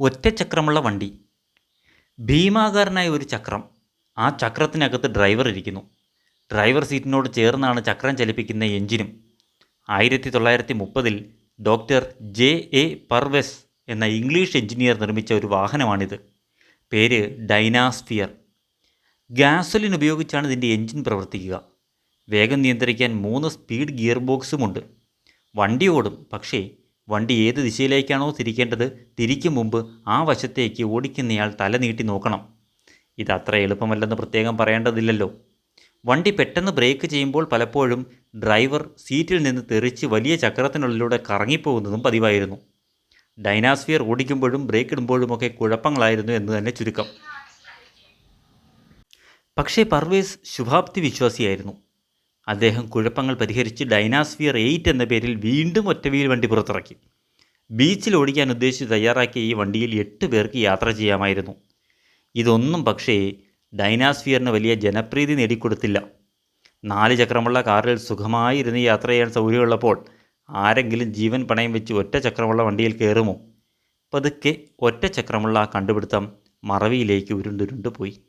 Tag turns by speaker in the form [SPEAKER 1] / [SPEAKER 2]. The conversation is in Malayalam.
[SPEAKER 1] ഒറ്റച്ചക്രമുള്ള വണ്ടി. ഭീമാകാരനായ ഒരു ചക്രം. ആ ചക്രത്തിനകത്ത് ഡ്രൈവർ ഇരിക്കുന്നു. ഡ്രൈവർ സീറ്റിനോട് ചേർന്നാണ് ചക്രം ചലിപ്പിക്കുന്ന എഞ്ചിനും. ആയിരത്തി തൊള്ളായിരത്തി മുപ്പതിൽ ഡോക്ടർ ജെ എ പർവെസ് എന്ന ഇംഗ്ലീഷ് എഞ്ചിനീയർ നിർമ്മിച്ച ഒരു വാഹനമാണിത്. പേര് ഡൈനാസ്ഫിയർ. ഗ്യാസോലിൻ ഉപയോഗിച്ചാണ് ഇതിന്റെ എഞ്ചിൻ പ്രവർത്തിക്കുക. വേഗം നിയന്ത്രിക്കാൻ മൂന്ന് സ്പീഡ് ഗിയർ ബോക്സുമുണ്ട്. വണ്ടി ഓടും പക്ഷേ വണ്ടി ഏത് ദിശയിലേക്കാണോ തിരിക്കേണ്ടത് തിരിക്കും മുമ്പ് ആ വശത്തേക്ക് ഓടിക്കുന്നയാൾ തല നീട്ടി നോക്കണം. ഇത് അത്ര എളുപ്പമല്ലെന്ന് പ്രത്യേകം പറയേണ്ടതില്ലല്ലോ. വണ്ടി പെട്ടെന്ന് ബ്രേക്ക് ചെയ്യുമ്പോൾ പലപ്പോഴും ഡ്രൈവർ സീറ്റിൽ നിന്ന് തെറിച്ച് വലിയ ചക്രത്തിനുള്ളിലൂടെ കറങ്ങിപ്പോകുന്നതും പതിവായിരുന്നു. ഡൈനാസ്ഫിയർ ഓടിക്കുമ്പോഴും ബ്രേക്ക് ഇടുമ്പോഴുമൊക്കെ കുഴപ്പങ്ങളായിരുന്നു എന്ന് തന്നെ ചുരുക്കം. പക്ഷേ പർവേസ് ശുഭാപ്തി വിശ്വാസിയായിരുന്നു. അദ്ദേഹം കുഴപ്പങ്ങൾ പരിഹരിച്ച് ഡൈനാസ്ഫിയർ എയ്റ്റ് എന്ന പേരിൽ വീണ്ടും ഒറ്റവീൽ വണ്ടി പുറത്തിറക്കി. ബീച്ചിൽ ഓടിക്കാൻ ഉദ്ദേശിച്ച് തയ്യാറാക്കിയ ഈ വണ്ടിയിൽ എട്ട് പേർക്ക് യാത്ര ചെയ്യാമായിരുന്നു. ഇതൊന്നും പക്ഷേ ഡൈനാസ്ഫിയറിന് വലിയ ജനപ്രീതി നേടിക്കൊടുത്തില്ല. നാല് ചക്രമുള്ള കാറിൽ സുഖമായി ഇരുന്ന് യാത്ര ചെയ്യാൻ സൗകര്യമുള്ളപ്പോൾ ആരെങ്കിലും ജീവൻ പണയം വെച്ച് ഒറ്റ ചക്രമുള്ള വണ്ടിയിൽ കയറുമോ? പതുക്കെ ഒറ്റ ചക്രമുള്ള ആ കണ്ടുപിടുത്തം മറവിയിലേക്ക് ഉരുണ്ടുരുണ്ട് പോയി